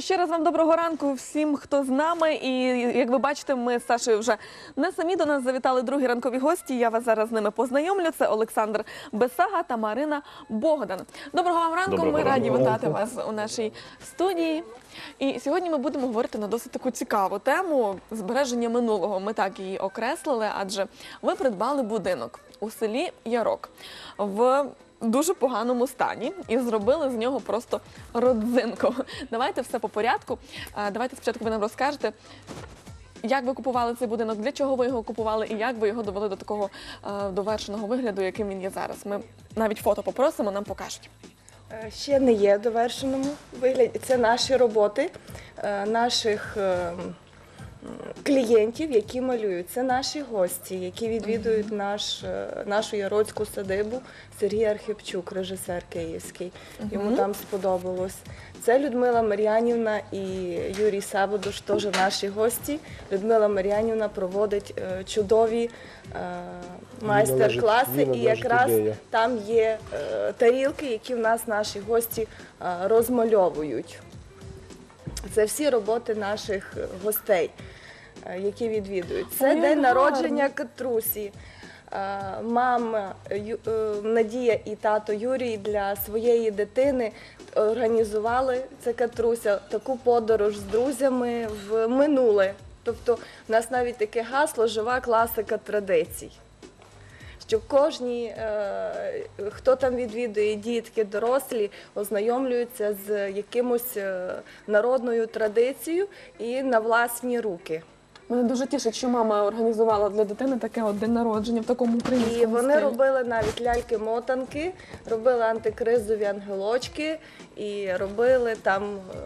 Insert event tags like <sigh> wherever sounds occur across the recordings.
що ще раз вам доброго ранку всім, хто з нами. І як ви бачите, ми з Сашою вже не самі до нас завітали другі ранкові гості. Я вас зараз з ними познайомлю. Це Олександр Бесага та Марина Богдан. Доброго вам ранку. Доброго ми раді вітати вас у нашій студії. І сьогодні ми будемо говорити на досить таку цікаву тему збереження минулого. Ми так її окреслили, адже ви придбали будинок у селі Ярок в дуже поганому стані і зробили з нього просто родзинку. Давайте все по порядку. Давайте спочатку ви нам розкажете. Як ви купували цей будинок, для чого ви його купували і як ви його довели до такого довершеного вигляду, яким він є зараз? Ми навіть фото попросимо, нам покажуть. Е, Ще не є довершеному вигляді. Це наші роботи е, наших е, м, клієнтів, які малюють. Це наші гості, які відвідують наш, е, нашу яроцьку садибу. Сергій Архипчук, режисер київський. Йому там сподобалось. Це Людмила Мар'янівна і Юрій Сабодуш, теж наші гості. Людмила Мар'янівна проводить е, чудові е, майстер-класи, і якраз ідея. там є е, тарілки, які в нас наші гості е, розмальовують. Це всі роботи наших гостей, які відвідують. Це Ой, день гарно. народження Катрусі. Е, Мама е, е, Надія і тато Юрій для своєї дитини організували це Катруся таку подорож з друзями в минуле. Тобто, в нас навіть таке гасло жива класика традицій що кожні, е, хто там відвідує дітки, дорослі, ознайомлюються з якимось е, народною традицією і на власні руки. Мене дуже тішить, що мама організувала для дитини таке от день народження в такому українському І вони стилі. робили навіть ляльки-мотанки, робили антикризові ангелочки і робили там е,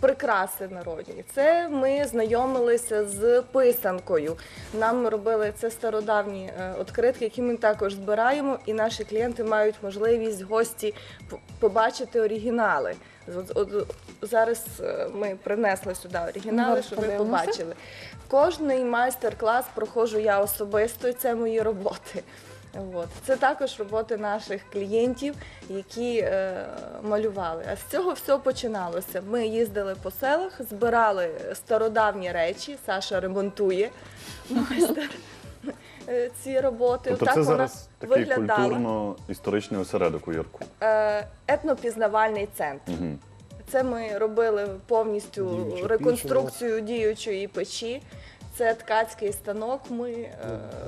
прикраси народні. Це ми знайомилися з писанкою. Нам робили це стародавні е, відкритки, які ми також збираємо, і наші клієнти мають можливість гості побачити оригінали. От- от- Зараз е, ми принесли сюди оригінали, Зараз щоб ви побачили. Кожний майстер-клас проходжу я особисто, і це мої роботи. От. Це також роботи наших клієнтів, які е, малювали. А з цього все починалося. Ми їздили по селах, збирали стародавні речі. Саша ремонтує майстер е, ці роботи. Тобто Отак це вона зараз такий виглядала. культурно-історичний осередок у Ярку. Е, етнопізнавальний центр. Угу. Це ми робили повністю Діючу реконструкцію діючої печі. Це ткацький станок. Ми е,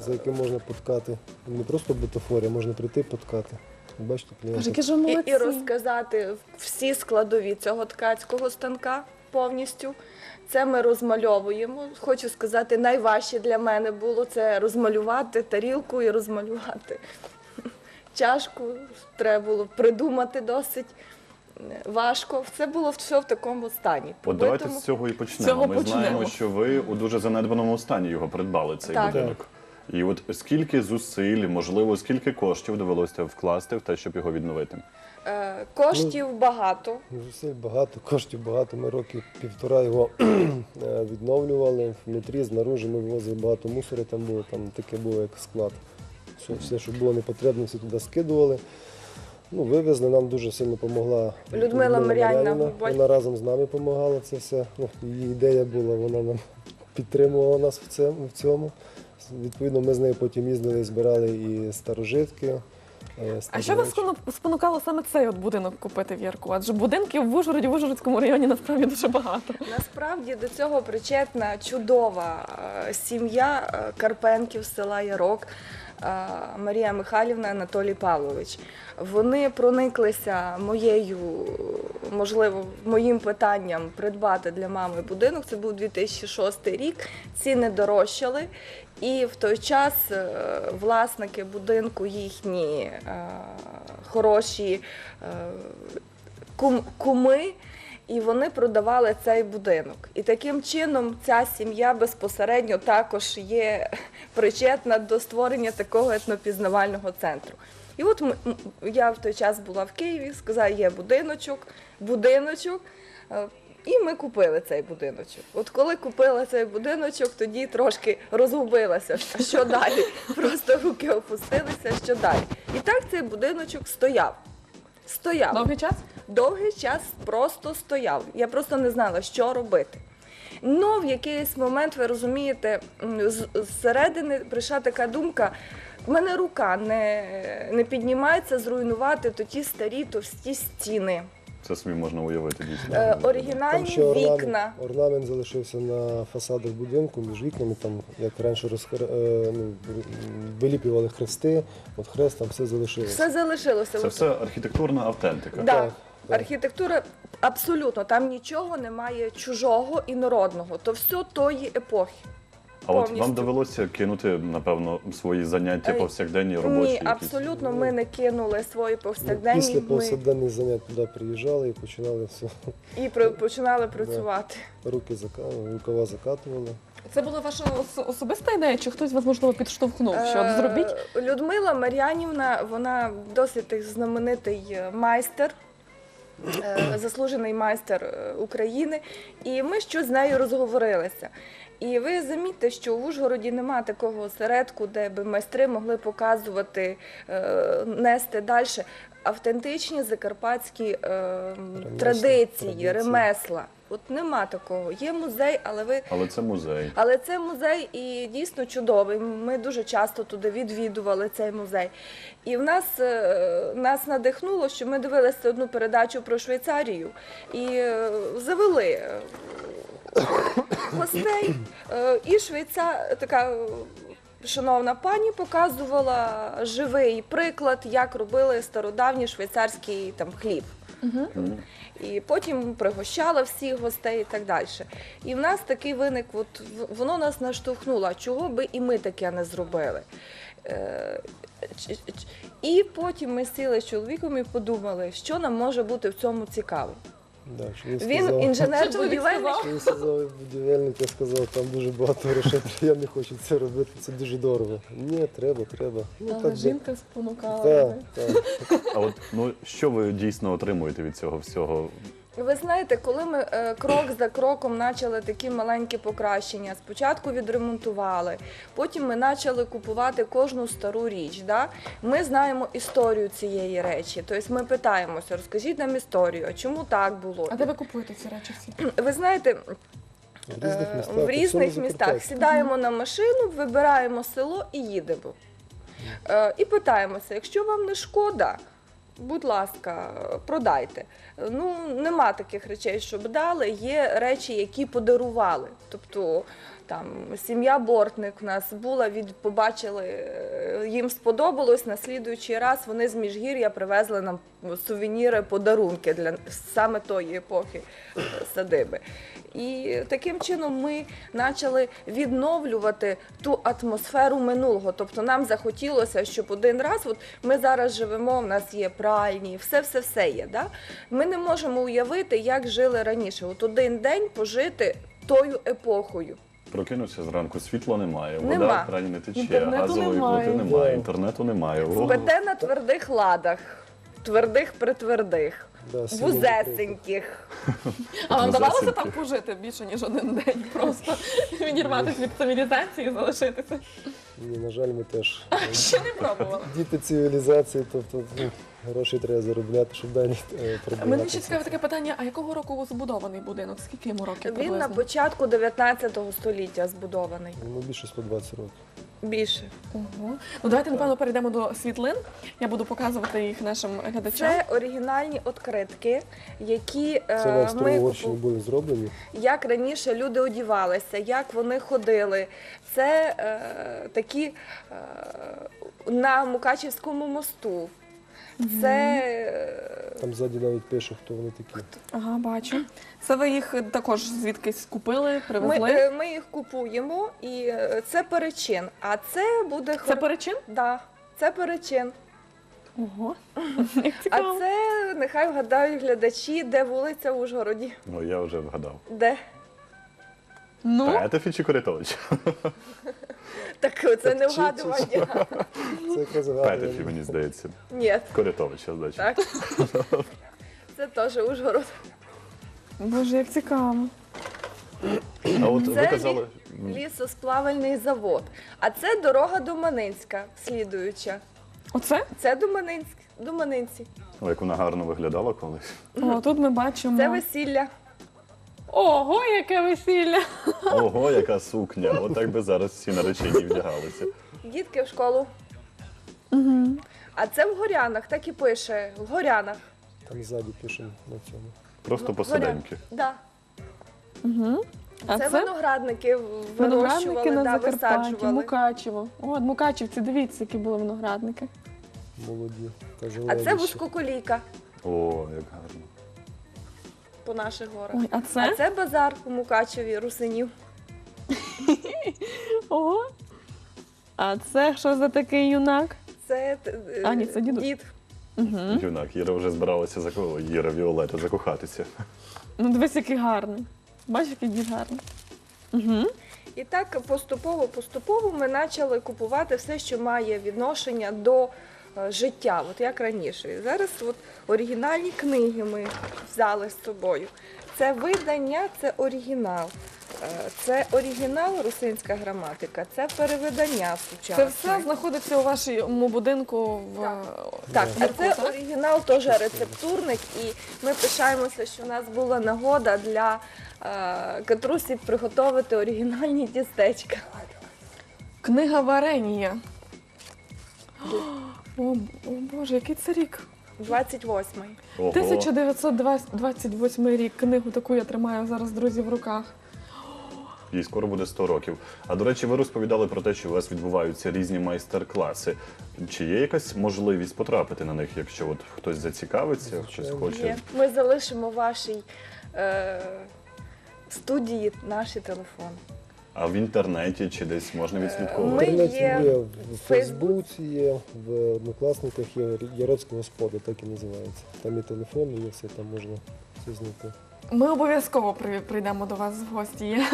за яким можна поткати. Не просто бутафорія, можна прийти поткати. Бачите, Боже, клієнти. які ж ви і, молодці. і розказати всі складові цього ткацького станка повністю. Це ми розмальовуємо. Хочу сказати, найважче для мене було це розмалювати тарілку і розмалювати <laughs> чашку. Треба було придумати досить важко. Це було все в такому стані. От давайте Побитому. з цього і почнемо. цього Ми почнемо. знаємо, що ви у дуже занедбаному стані його придбали, цей Так. будинок. І от скільки зусиль, можливо, скільки коштів довелося вкласти в те, щоб його відновити? Е, Коштів багато. Зусиль багато, коштів багато. Ми років півтора його <clears throat> е, відновлювали. Внутрі, знаружи ми вивозили багато мусору, там було, там таке було як склад. Все, все що було непотрібно, все туди скидували. Ну, вивезли, нам дуже сильно допомогла Людмила Мар'янівна Вона разом з нами допомагала це все. Ну, її ідея була, вона нам <laughs> підтримувала нас в цьому. В цьому. Відповідно, ми з нею потім їздили, збирали і старожитки. е, А що вас спонукало саме цей от будинок купити в Ярку? Адже будинків в Ужгороді, в Ужгородському районі насправді дуже багато. Насправді до цього причетна чудова е, сім'я е, Карпенків з села Ярок. Марія Михайлівна Анатолій Павлович. Вони прониклися моєю, можливо, моїм питанням придбати для мами будинок. Це був 2006 рік. Ціни дорожчали. І в той час е, власники будинку їхні е, хороші е, куми, і вони продавали цей будинок. І таким чином ця сім'я безпосередньо також є <laughs> причетна до створення такого етнопізнавального центру. І от я в той час була в Києві, сказала, є будиночок, будиночок. е, І ми купили цей будиночок. От коли купила цей будиночок, тоді трошки розгубилася. Що <laughs> далі? Просто руки опустилися, що далі. І так цей будиночок стояв. Стояв. Довгий час? Довгий час просто стояв. Я просто не знала, що робити. Ну, в якийсь момент, ви розумієте, зсередини прийшла така думка. В мене рука не, не піднімається зруйнувати то ті старі товсті стіни. Це собі можна уявити дійсно. Е, Там оригінальні ще орнамент, вікна. орнамент залишився на фасадах будинку між вікнами, там як раніше розхр... е, ну, виліпювали хрести, от хрест там все залишилося. Все залишилося. Це все архітектурна автентика. Да. Так. Архітектура абсолютно там нічого немає чужого і народного. То все тої епохи. А от вам довелося кинути, напевно, свої заняття Е, повсякденні робочі? Ні, якісь? абсолютно ми не кинули свої повсякденні. Після Ми повсякденних занять туди приїжджали і починали все. і про- починали працювати. Руки зака... рукава закатували. Це була ваша ос- особиста ідея, чи хтось вас можливо підштовхнув? Що от Е, зробіть? Людмила Мар'янівна, вона досить знаменитий е, майстер. Е, Заслужений майстер е, України, і ми щось з нею розговорилися. І ви замітьте, що в Ужгороді немає такого осередку, де би майстри могли показувати, е, нести далі автентичні закарпатські традиції. ремесла. От нема такого. Є музей, але ви Але це музей. але це музей і дійсно чудовий. Ми дуже часто туди відвідували цей музей. І в нас е, нас надихнуло, що ми дивилися одну передачу про Швейцарію і е, завели е, гостей. Е, І швейцар така. е, Шановна пані показувала живий приклад, як робили стародавній швейцарський там хліб. І потім пригощала всіх гостей і так далі. І в нас такий виник, от воно нас наштовхнуло, чого би і ми таке не зробили. Е, ч- І потім ми сіли з чоловіком і подумали, що нам може бути в цьому цікаво. Да, що він Він сказав, інженер-будівельник. що він сказав будівельник, я сказав, там дуже багато грошей, <laughs> я не хочу це робити, це дуже дорого. Ні, треба, треба. Ну, Але так, жінка спонукала. Так, так. А от ну що ви дійсно отримуєте від цього всього? Ви знаєте, коли ми е, крок за кроком почали такі маленькі покращення, спочатку відремонтували, потім ми почали купувати кожну стару річ. Да? Ми знаємо історію цієї речі. Тобто ми питаємося, розкажіть нам історію, а чому так було? А де ви купуєте ці речі всі? <clears throat> Ви знаєте, В різних Е, містах. в різних містах сідаємо на машину, вибираємо село і їдемо. Е, І питаємося, якщо вам не шкода, будь ласка, продайте. Ну, нема таких речей, щоб дали. Є речі, які подарували. Тобто там сім'я Бортник в нас була, від побачили, е, їм сподобалось. На слідуючий раз вони з Міжгір'я привезли нам сувеніри, подарунки для саме тої епохи е, садиби. І таким чином ми почали відновлювати ту атмосферу минулого. Тобто нам захотілося, щоб один раз, от ми зараз живемо, в нас є пральні, все, все, все є. Да? Ми не можемо уявити, як жили раніше. От один день пожити тою епохою. Прокинувся зранку, світла немає, вода Нема. в крані не тече, Інтернету газової немає. плити немає, інтернету немає. О, Спите на твердих ладах, твердих притвердих, Да, сильно вузесеньких. А вам давалося там пожити більше, ніж один день? Просто відірватися від цивілізації і залишитися. Ні, на жаль, ми теж Ще не пробувала. діти цивілізації, тобто ну, гроші треба заробляти, щоб далі е, пробувати. Мене ще цікаве таке питання: а якого року збудований будинок? Скільки йому років? Він на початку 19 століття збудований. Ну, більше 120 років. Більше. Ну давайте напевно перейдемо до світлин. Я буду показувати їх нашим глядачам. Це оригінальні відкритки, які е, Це на ми Староугорщині були зроблені. як раніше люди одівалися, як вони ходили. Це е, такі е, на Мукачівському мосту. Це е, Там ззаді навіть пише, хто вони такі. Ага, бачу. Це ви їх також звідкись купили, привезли. ми, е, ми їх купуємо, і е, це перечин. А це буде Це хор- перечин? да, це перечин. Ого. Як А це нехай вгадають глядачі, де вулиця в Ужгороді. Ну я вже вгадав. Де? Ну, Петефі чи Коритович? Так це не вгадування. Це якраз Петефі, мені здається. Ні, Коритовича, значить. так. <laughs> Це теж Ужгород. боже, як цікаво. А от ви Це казали. Лісосплавальний завод. А це дорога до Манинська, слідуюча. Оце? Це Думанинськ, Думанинці. О, як вона гарно виглядала колись. О, тут ми бачимо. Це весілля. Ого, яке весілля! Ого, яка сукня! Отак би зараз всі наречені вдягалися. Дітки в школу. А це в Горянах, так і пише. В Горянах. Там ззаді пишемо на цьому. Просто посиденьки. Да. А це, це, виноградники виноградники вирощували, на да, Закарпатті, висаджували. Мукачево. О, Мукачевці, дивіться, які були виноградники. Молоді та А це ще. вузькоколійка О, як гарно. По наших горах. Ой, а А це? це базар у Мукачеві, Русинів. <laughs> Ого. А це що за такий юнак? Це е, А, ні, це дідусь. дід. Угу. Юнак, Іра вже збиралася за кого? Іра Віолета закохатися. Ну, дивись, який гарний. Бачиш, який дід гарний. Угу. І так поступово, поступово ми почали купувати все, що має відношення до життя, от як раніше. І зараз от оригінальні книги ми взяли з собою. Це видання, це оригінал. Е, Це оригінал русинська граматика, це перевидання Це все знаходиться у вашому будинку в Так, а це оригінал теж рецептурник, і ми пишаємося, що в нас була нагода для е, Катрусі приготувати оригінальні тістечка. книга Варенія. О, о Боже, який це рік? 28-й. Ого. 1928 рік. Книгу таку я тримаю зараз, друзі, в руках. Їй скоро буде 100 років. А до речі, ви розповідали про те, що у вас відбуваються різні майстер-класи. Чи є якась можливість потрапити на них, якщо от хтось зацікавиться, хтось хоче? Є. Ми залишимо вашій е, студії наші телефони. А в інтернеті чи десь можна В відслідковувати? інтернеті є є, в в Фейсбуці. Є, в однокласниках є Яроцька господа, так і називається. Там і телефон, є все, там можна все знайти. Ми обов'язково при- прийдемо до вас в гості. Я,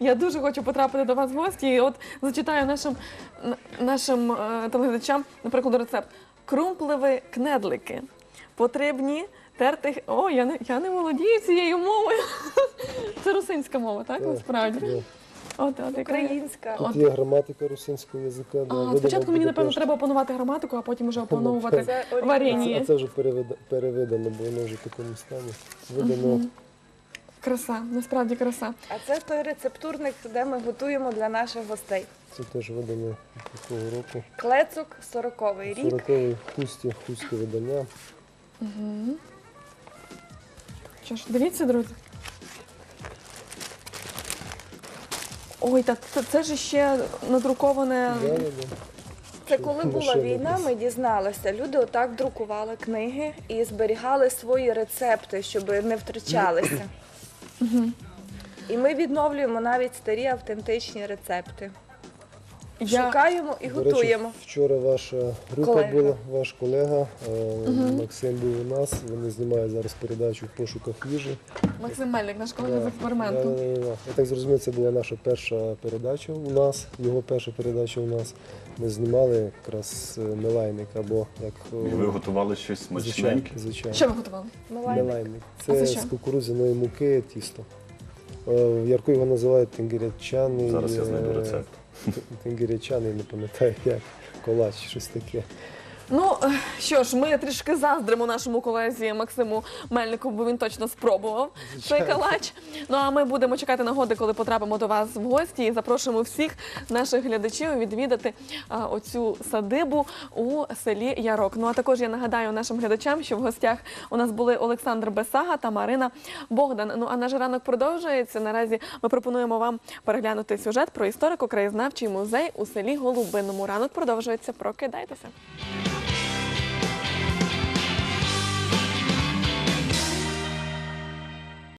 я дуже хочу потрапити до вас в гості. І от зачитаю нашим, н- нашим е, телеглядачам, наприклад, рецепт. Крумпливі кнедлики. Потрібні терти. О, я не, я не володію цією мовою. <laughs> Це русинська мова, так? Так, Насправді. да. От, от. Українська. От. Тут є граматика русинського язика. да, А, видано спочатку мені, напевно, теж. треба опанувати граматику, а потім вже опановувати Це варення. А це вже перевида- перевидано, бо воно вже в такому стані. Видано Краса, насправді краса. А це той рецептурник, де ми готуємо для наших гостей. Це теж видано такого року. Клецук 40-й рік. 40-й хусті, хусті видання. Що ж, дивіться, друзі. Ой, та це, це ж ще надруковане. Да, да, да. Це коли була війна, ми дізналися. Люди отак друкували книги і зберігали свої рецепти, щоб не втрачалися. І ми відновлюємо навіть старі автентичні рецепти. Я... Шукаємо і До речі, готуємо. вчора ваша група Колега. була, ваш колега е, Максим був у нас. Вони знімають зараз передачу в пошуках їжі. Максим Мельник, наш колега з Да, експерименту. да, да, да. Я так зрозумів, це була наша перша передача у нас, його перша передача у нас. Ми знімали якраз е, Мелайник або як е, І ви готували щось звичайно. смачненьке? звичайно. Що ви готували? Милайник. Мелайник. А Це це що? з кукурудзяної муки тісто. Е, В Ярку його називають тенгірячаний. Зараз я знайду е, рецепт. Тенгірячаний, не пам'ятаю як. Колач, щось таке. Ну е, що ж, ми трішки заздримо нашому колезі Максиму Мельнику, бо він точно спробував цей калач. Ну а ми будемо чекати нагоди, коли потрапимо до вас в гості і запрошуємо всіх наших глядачів відвідати а, оцю садибу у селі Ярок. Ну а також я нагадаю нашим глядачам, що в гостях у нас були Олександр Бесага та Марина Богдан. Ну а наш ранок продовжується. Наразі ми пропонуємо вам переглянути сюжет про історико-краєзнавчий музей у селі Голубиному. Ранок продовжується. Прокидайтеся.